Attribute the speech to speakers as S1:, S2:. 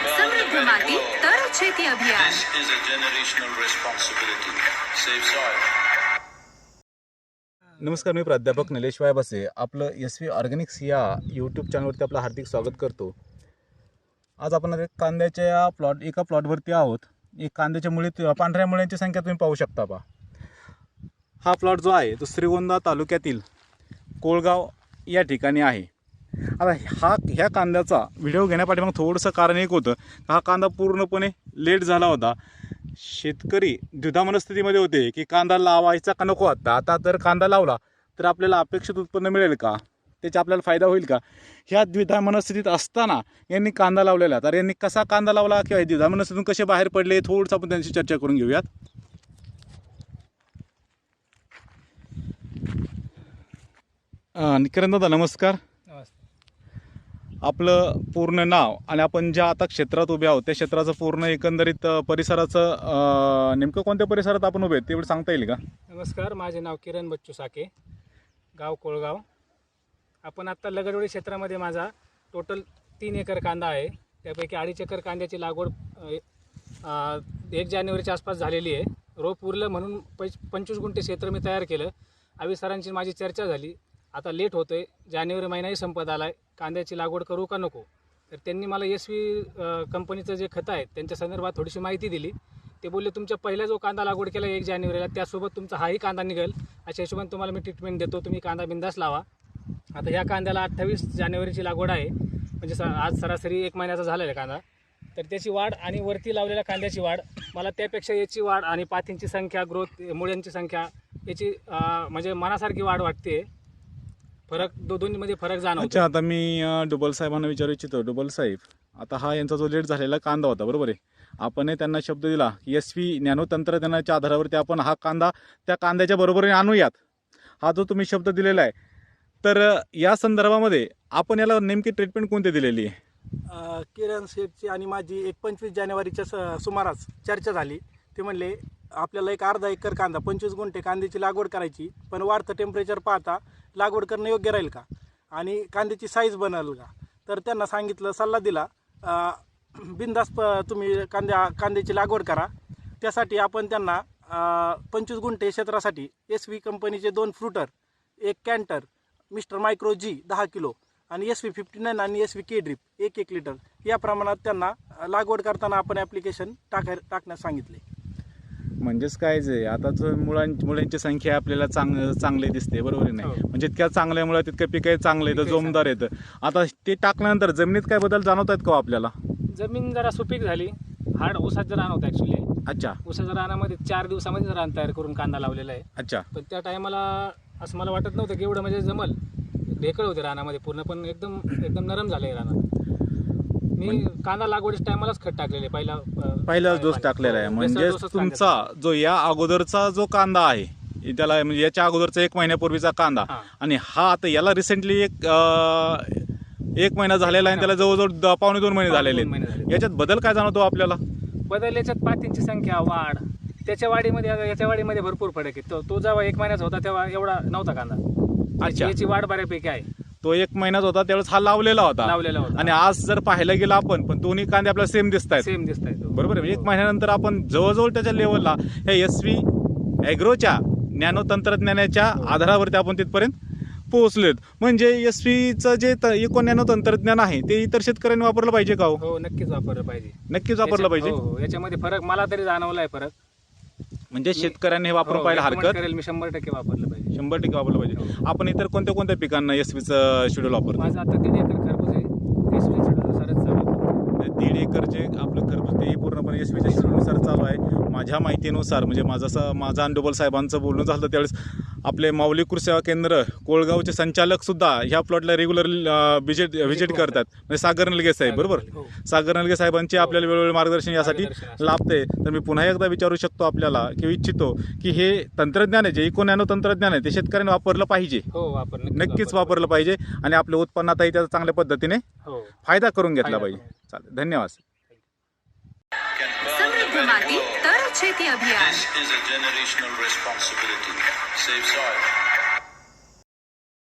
S1: સમૃદ્ધ માટી તર છેતી અભિયાન
S2: This is a generational responsibility. Save soil.
S3: नमस्कार मी प्राध्यापक निलेश वायबसे आपलं एस व्ही ऑर्गॅनिक्स या यूट्यूब चॅनलवरती आपलं हार्दिक स्वागत करतो आज आपण आता कांद्याच्या प्लॉट एका प्लॉटवरती आहोत एक कांद्याच्या मुळी पांढऱ्या मुळ्यांची संख्या तुम्ही पाहू शकता पा हा प्लॉट जो आहे तो श्रीगोंदा तालुक्यातील कोळगाव या ठिकाणी आहे आता हा ह्या कांद्याचा व्हिडिओ घेण्यापाठी मग थोडंसं कारण एक होतं. हा कांदा पूर्णपणे लेट झाला होता. शेतकरी द्विधा मनस्थितीमध्ये होते की कांदा लावायचा का नको आता? आता जर कांदा लावला तर आपल्याला अपेक्षित उत्पन्न मिळेल का? त्याचा आपल्याला फायदा होईल का? ह्या द्विधा मनस्थितीत असताना यांनी कांदा लावलेला तर यांनी कसा कांदा लावला? किंवा द्विधा मनस्थितीतून कसे बाहेर पडले? थोडंसं आपण त्यांची चर्चा करून घेऊयात. दादा नमस्कार. आपलं पूर्ण नाव आणि आपण ज्या आता क्षेत्रात उभे आहोत त्या क्षेत्राचं पूर्ण एकंदरीत परिसराचं नेमकं कोणत्या परिसरात आपण उभे आहेत तेवढं सांगता येईल का?
S4: नमस्कार माझे नाव किरण बच्चू साके गाव कोळगाव. आपण आत्ता लगडवडी क्षेत्रामध्ये माझा टोटल तीन एकर कांदा आहे. त्यापैकी अडीच एकर कांद्याची लागवड एक जानेवारीच्या आसपास झालेली आहे. रोप उरलं म्हणून पंच पंचवीस गुंठे क्षेत्र मी तयार केलं. आवी सरांची माझी चर्चा झाली. आता लेट होतो आहे जानेवारी महिनाही संपत आला आहे कांद्याची लागवड करू का नको? तर त्यांनी मला एस व्ही कंपनीचं जे खतं आहे त्यांच्या संदर्भात थोडीशी माहिती दिली. ते बोलले तुमच्या पहिला जो कांदा लागवड केला एक जानेवारीला त्यासोबत तुमचा हाही कांदा निघेल. अशा हिशोबाने तुम्हाला मी ट्रीटमेंट देतो. तुम्ही कांदा बिंदास लावा. आता ह्या कांद्याला अठ्ठावीस जानेवारीची लागवड आहे. म्हणजे स आज सरासरी एक महिन्याचा झालेला आहे कांदा. तर त्याची वाढ आणि वरती लावलेल्या कांद्याची वाढ मला त्यापेक्षा याची वाढ आणि पाथींची संख्या ग्रोथ मुळ्यांची संख्या याची म्हणजे मनासारखी वाढ वाटते फरक दो दोन्हीमध्ये फरक जाणवतो.
S3: अच्छा आता मी अ, डुबल साहेबांना विचारू इच्छितो. डुबल साहेब आता हा यांचा जो लेट झालेला कांदा होता बरोबर आहे? आपण त्यांना शब्द दिला एस व्ही नॅनो तंत्रज्ञानाच्या आधारावरती आपण हा कांदा त्या कांद्याच्या बरोबरीने आणूयात. हा जो तुम्ही शब्द दिलेला आहे तर अ, या संदर्भामध्ये आपण याला नेमकी ट्रीटमेंट कोणती दिलेली आहे?
S5: अ, किरण शेठची आणि माझी एक पंचवीस जानेवारीच्या स सुमारास चर्चा झाली. ते म्हणले आपल्याला एक अर्धा एकर कांदा पंचवीस गुंठे कांद्याची लागवड करायची पण वाढतं टेम्परेचर पाहता लागवड करणं योग्य राहील का? आणि कांद्याची साईज बनल का? तर त्यांना सांगितलं सल्ला दिला अ, बिनधास्त प तुम्ही कांद्या कांद्याची लागवड करा. त्यासाठी आपण त्यांना पंचवीस गुंठे क्षेत्रासाठी एस व्ही कंपनीचे दोन फ्रुटर एक कॅन्टर मिस्टर मायक्रो जी दहा किलो आणि एस व्ही फिफ्टी नाईन आणि एस व्ही के ड्रीप एक एक लिटर या प्रमाणात त्यांना लागवड करताना आपण ॲप्लिकेशन टाकाय टाकण्यास सांगितले.
S3: म्हणजेच काय जे आता मुलां मुलांची संख्या आपल्याला चांग चांगली दिसते बरोबर आहे नाही?
S4: हो.
S3: म्हणजे जितक्या चांगल्या मुलं तितकं पिकं चांगलं येतं जोमदार येतं आता ते टाकल्यानंतर जमिनीत काय बदल जाणवत आहेत का हो आपल्याला?
S4: जमीन जरा सुपीक झाली. हाड ऊसाचं रान होतं ॲक्च्युली
S3: अच्छा.
S4: ऊसाच्या रानामध्ये चार दिवसामध्ये रान तयार करून कांदा लावलेला आहे.
S3: अच्छा.
S4: पण त्या टायमाला असं मला वाटत नव्हतं की एवढं म्हणजे जमल. ढेकळ होते रानामध्ये पूर्ण पण एकदम एकदम नरम झाले रानात. मी कांदा लागवडीच्या टायमालाच खत टाकलेले पहिला
S3: पहिलाच डोस. टाकलेला आहे.
S4: हो,
S3: म्हणजे तुमचा जो या अगोदरचा जो कांदा आहे त्याला म्हणजे याच्या अगोदरचा एक महिन्यापूर्वीचा कांदा. आणि हा आता याला रिसेंटली एक एक महिना झालेला आहे आणि त्याला जवळजवळ पावणे दोन महिने झालेले. याच्यात बदल काय जाणवतो आपल्याला?
S4: बदल याच्यात पातींची संख्या वाढ. त्याच्या वाढीमध्ये याच्या वाढीमध्ये भरपूर फरक आहे. तो तो जेव्हा एक महिन्याचा होता तेव्हा एवढा नव्हता कांदा.
S3: अच्छा.
S4: याची वाढ बऱ्यापैकी आहे.
S3: तो एक महिन्याच होता त्यावेळेस हा लावलेला होता.
S4: लावलेला होता.
S3: आणि आज जर पाहायला गेला आपण पण दोन्ही कांदे आपल्याला सेम दिसत आहेत
S4: सेम दिसत आहे.
S3: बरोबर आहे. म्हणजे एक महिन्यानंतर आपण जवळजवळ त्याच्या लेवलला ह्या एस व्ही ॲग्रोच्या नॅनो तंत्रज्ञानाच्या आधारावरती आपण तिथपर्यंत पोहोचलेत म्हणजे एस व्हीचं जे त- इको नॅनो तंत्रज्ञान आहे ते इतर शेतकऱ्यांनी वापरलं पाहिजे का हो?
S4: हो नक्कीच वापरलं पाहिजे.
S3: नक्कीच वापरलं पाहिजे?
S4: हो, हो. याच्यामध्ये फरक मला तरी जाणवलाय फरक.
S3: म्हणजे शेतकऱ्यांनी हे वापरून
S4: हो,
S3: पाहायला
S4: recommend
S3: हरकत?
S4: करेल मी शंभर टक्के वापरलं पाहिजे.
S3: शंभर टक्के वापरलं पाहिजे. आपण इतर कोणत्या कोणत्या पिकांना एस व्हीचं शेड्यूल वापरतो?
S4: माझं आता दीड एकर खरबूज आहे. एस व्ही शेड्यूलनुसारच चालू आहे.
S3: दीड एकर जे आपलं खरबूज ते पूर्णपणे एस व्हीच्या शेड्यूलनुसार चालू आहे. माझ्या माहितीनुसार म्हणजे माझं असं माझं आणि डोबल साहेबांचं बोलणं झालं त्यावेळेस आपले माऊली कृषी सेवा केंद्र कोळगावचे संचालक सुद्धा ह्या प्लॉटला रेग्युलर व्हिजिट व्हिजिट करतात. म्हणजे सागर नलगे साहेब बरोबर?
S4: हो.
S3: सागर नलगे साहेबांचे आपल्याला वेळोवेळी मार्गदर्शन यासाठी. लाभते. तर मी पुन्हा एकदा विचारू शकतो आपल्याला की इच्छितो की हे तंत्रज्ञान आहे जे इको नॅनो तंत्रज्ञान आहे ते शेतकऱ्यांनी वापरलं पाहिजे.
S4: हो
S3: नक्कीच वापरलं. पाहिजे आणि आपल्या उत्पन्नातही त्याचा चांगल्या पद्धतीने
S4: हो.
S3: फायदा करून घेतला पाहिजे. चालेल धन्यवाद.
S2: समृद्ध माती तरच शेती अभियान